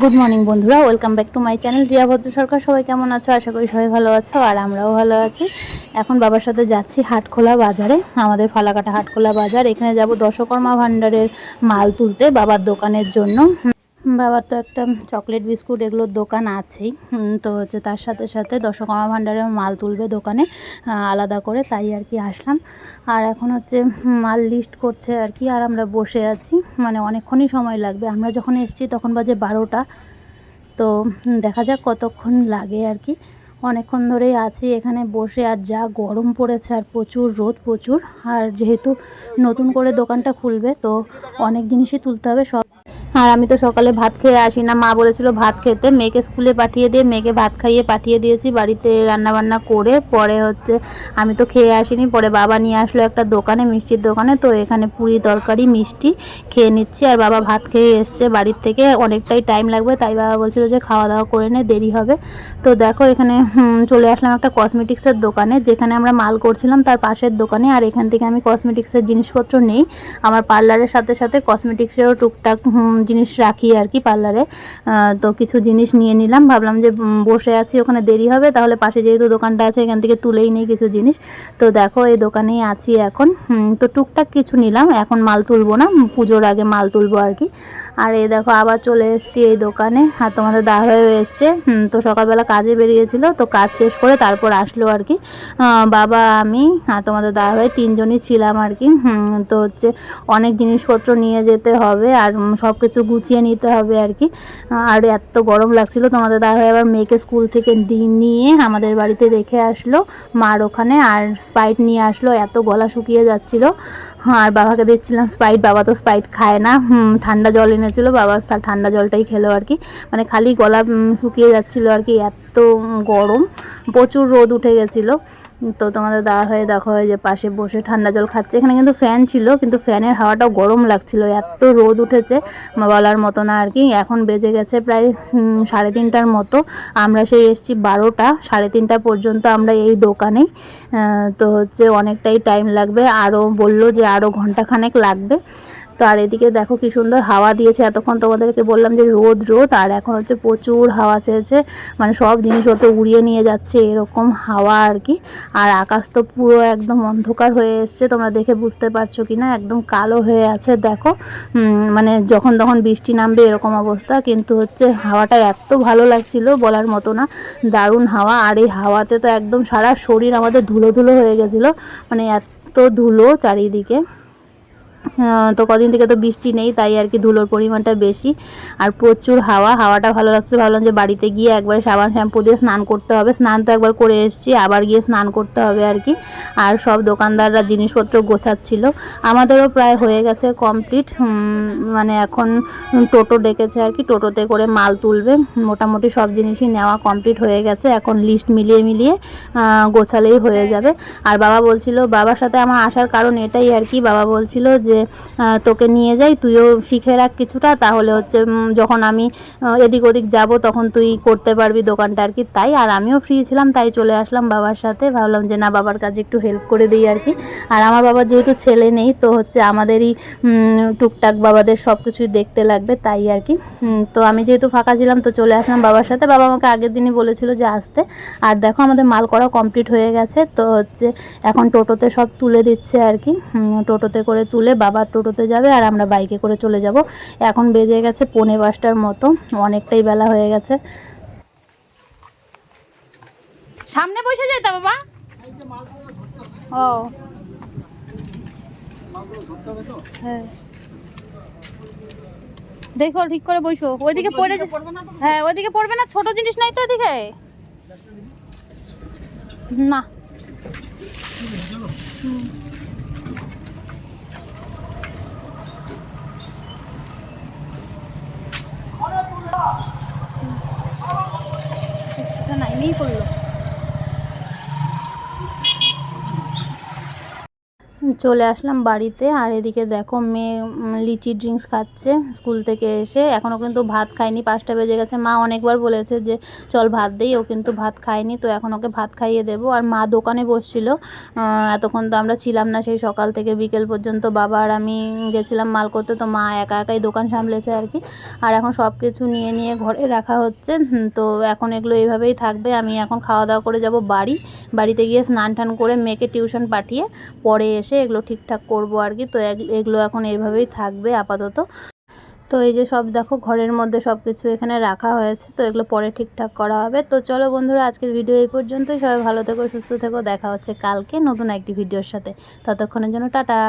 Good morning বন্ধুরা। Welcome back to my channel Riya Bhadra Sarkar, সবাই কেমন আছো? আশা করি সবাই ভালো আছো, আর আমরাও ভালো আছি। এখন বাবার সাথে যাচ্ছি হাটখোলা বাজারে, আমাদের ফালাকাটা হাটখোলা বাজার। এখানে যাব দশকর্মা ভাণ্ডারের মাল তুলতে, বাবার দোকানের জন্য। বাবার তো একটা চকলেট বিস্কুট এগুলোর দোকান আছেই। তো হচ্ছে তার সাথে সাথে দশকর্মা ভাণ্ডারের মাল তুলবে দোকানে আলাদা করে তাই আর কি আসলাম। আর এখন হচ্ছে মাল লিস্ট করছে আর কি, আর আমরা বসে আছি। মানে অনেকক্ষণই সময় লাগবে। আমরা যখন এসেছি তখন বাজে বারোটা। তো দেখা যাক কতক্ষণ লাগে আর কি। অনেকক্ষণ ধরেই আছি এখানে বসে, আর যা গরম পড়েছে আর প্রচুর রোদ প্রচুর। আর যেহেতু নতুন করে দোকানটা খুলবে, তো অনেক জিনিসই তুলতে হবে, সব আর আমি তো সকালে ভাত খেয়ে আসি না। মা বলেছিল ভাত খেতে। মেয়েকে স্কুলে পাঠিয়ে দিয়ে মেয়েকে ভাত খাইয়ে পাঠিয়ে দিয়েছি বাড়িতে রান্না বান্না করে। পরে হচ্ছে আমি তো খেয়ে আসিনি। পরে বাবা নিয়ে আসলো একটা দোকানে, মিষ্টির দোকানে। তো এখানে পুরি তরকারি, মিষ্টি খেয়ে নিচ্ছি। আর বাবা ভাত খেয়ে এসছে বাড়ির থেকে। অনেকটাই টাইম লাগবে। তাই বাবা বলছিল যে খাওয়া দাওয়া করে নে, দেরি হবে। তো দেখো এখানে চলে আসলাম একটা কসমেটিক্সের দোকানে। যেখানে আমরা মাল করছিলাম তার পাশের দোকানে। আর এখান থেকে আমি কসমেটিক্সের জিনিসপত্র নেই। আমার পার্লারের সাথে সাথে কসমেটিক্সেরও টুকটাক জিনিস রাখি আর কি পার্লারে। তো কিছু জিনিস নিয়ে নিলাম। ভাবলাম যে বসে আছি, ওখানে দেরি হবে, তাহলে পাশে যেহেতু দোকানটা আছে, এখান থেকে তুলেই নেই কিছু জিনিস। তো দেখো, এই দোকানেই আছি এখন। তো টুকটাক কিছু নিলাম, এখন মাল তুলবো না, পুজোর আগে মাল তুলবো আর কি। আর এই দেখো, আবার চলে এসেছি এই দোকানে, আর তোমাদের দা হয়ে এসছে তো সকালবেলা কাজে বেরিয়েছিল, তো কাজ শেষ করে তারপর আসলো আর কি। বাবা, আমি, আর তোমাদের দা হয়ে তিনজনই ছিলাম আর কি। তো হচ্ছে অনেক জিনিসপত্র নিয়ে যেতে হবে, আর সব কিছু গুছিয়ে নিতে হবে আর কি। আর এত গরম লাগছিল, তোমাদের দা হয়ে আবার মেয়েকে স্কুল থেকে দি- নিয়ে আমাদের বাড়িতে রেখে আসলো মার ওখানে আর স্পাইট নিয়ে আসলো, এত গলা শুকিয়ে যাচ্ছিল। আর বাবাকে দিচ্ছিলাম স্পাইট বাবা তো স্পাইট খায় না ঠান্ডা জল এনেছিল, বাবা ঠান্ডা জলটাই খেলো আর কি। মানে খালি গলা শুকিয়ে যাচ্ছিল আর কি, এত গরম। প্রচুর রোদ উঠে গেছিল। তো তোমাদের দাওয়া হয়ে দেখো হয় যে পাশে বসে ঠান্ডা জল খাচ্ছে। এখানে কিন্তু ফ্যান ছিল, কিন্তু ফ্যানের হাওয়াটাও গরম লাগছিল। এত রোদ উঠেছে বলার মতো না আর কি। এখন বেজে গেছে প্রায় সাড়ে তিনটার মতো। আমরা সেই এসছি বারোটা, সাড়ে তিনটা পর্যন্ত আমরা এই দোকানেই। তো হচ্ছে অনেকটাই টাইম লাগবে। আরও বলল যে আরও ঘন্টাখানেক লাগবে। তো আর এদিকে দেখো কি সুন্দর হাওয়া দিয়েছে। এতক্ষণ তোমাদেরকে বললাম যে রোদ রোদ, আর এখন হচ্ছে প্রচুর হাওয়া চেয়েছে মানে সব জিনিসপত্র উড়িয়ে নিয়ে যাচ্ছে এরকম হাওয়া আর কি। আর আকাশ তো পুরো একদম অন্ধকার হয়ে এসছে, তোমরা দেখে বুঝতে পারছ কি না একদম কালো হয়ে আছে, দেখো। মানে যখন তখন বৃষ্টি নামবে এরকম অবস্থা, কিন্তু হচ্ছে হাওয়াটা এত ভালো লাগছিল বলার মতো না। দারুণ হাওয়া, আর এই হাওয়াতে তো একদম সারা শরীর আমাদের ধুলো ধুলো হয়ে গেছিল। মানে এত ধুলো চারিদিকে। তো কদিন থেকে তো বৃষ্টি নেই, তাই আর কি ধুলোর পরিমাণটা বেশি। আর প্রচুর হাওয়া, হাওয়াটা ভালো লাগছে ভাবলাম যে বাড়িতে গিয়ে একবার সাবান শ্যাম্পু দিয়ে স্নান করতে হবে। স্নান তো একবার করে এসেছি, আবার গিয়ে স্নান করতে হবে আর কি। আর সব দোকানদাররা জিনিসপত্র গোছাচ্ছিল। আমাদেরও প্রায় হয়ে গেছে কমপ্লিট মানে এখন টোটো ডেকেছে আর কি, টোটোতে করে মাল তুলবে। মোটামুটি সব জিনিসই নেওয়া কমপ্লিট হয়ে গেছে। এখন লিস্ট মিলিয়ে মিলিয়ে গোছালেই হয়ে যাবে। আর বাবা বলছিল, বাবার সাথে আমার আসার কারণ এটাই আর কি। বাবা বলছিল যে আহ, তোকে নিয়ে যাই তুইও শিখে রাখ কিছুটা তাহলে হচ্ছে যখন আমি এদিক ওদিক যাব তখন তুই করতে পারবি দোকানটা আর কি। তাই আর আমিও ফ্রি ছিলাম তাই চলে আসলাম বাবার সাথে। ভাবলাম যে না বাবার কাছে একটু হেল্প করে দিই আর কি। আর আমার বাবার যেহেতু ছেলে নেই তো হচ্ছে আমাদেরই টুকটাক বাবাদের সব কিছুই দেখতে লাগবে তাই আর কি। তো আমি যেহেতু ফাঁকা ছিলাম তো চলে আসলাম বাবার সাথে। বাবা আমাকে আগের দিনই বলেছিল যে আসতে। আর দেখো আমাদের মাল করা কমপ্লিট হয়ে গেছে তো হচ্ছে এখন টোটোতে সব তুলে দিচ্ছে আর কি। টোটোতে করে তুলে বাবার টোটোতে যাবে আর আমরা বাইকে করে চলে যাব। এখন বেজে গেছে পৌনে পাঁচটার মতো, অনেকটাই বেলা হয়ে গেছে। সামনে বসে যেতে বাবা? ও। হ্যাঁ। দেখো, ঠিক করে বসো। ওইদিকে পড়ে হ্যাঁ ওইদিকে পড়বে না, ছোট জিনিস নাই তো ওইদিকে? না। চলে আসলাম বাড়িতে। আর এদিকে দেখো মেয়ে লিচি ড্রিঙ্কস খাচ্ছে স্কুল থেকে এসে। এখনও কিন্তু ভাত খায়নি, পাঁচটা বেজে গেছে। মা অনেকবার বলেছে যে, চল ভাত দেই। ও কিন্তু ভাত খায়নি, তো এখন ওকে ভাত খাইয়ে দেবো। আর মা দোকানে বসছিল। এতক্ষণ তো আমরা ছিলাম না সেই সকাল থেকে বিকেল পর্যন্ত। বাবা আর আমি গেছিলাম মাল করতে তো মা একা একাই দোকান সামলেছে আর কি। আর এখন সব কিছু নিয়ে নিয়ে ঘরে রাখা হচ্ছে। তো এখন এগুলো এইভাবেই থাকবে। আমি এখন খাওয়া দাওয়া করে যাব বাড়ি। বাড়িতে গিয়ে স্নান টান করে মেয়েকে টিউশন পাঠিয়ে পরে এসে এগুলো ঠিকঠাক করব আর কি তো এগুলো এখন এইভাবেই থাকবে আপাতত। তো এই যে সব দেখো ঘরের মধ্যে সব কিছু এখানে রাখা হয়েছে, তো এগুলো পরে ঠিকঠাক করা হবে। তো চলো বন্ধুরা, আজকের ভিডিও এই পর্যন্তই। সবাই ভালো থেকো, সুস্থ থেকো। দেখা হচ্ছে কালকে নতুন একটি ভিডিওর সাথে। ততক্ষণের জন্য টাটা।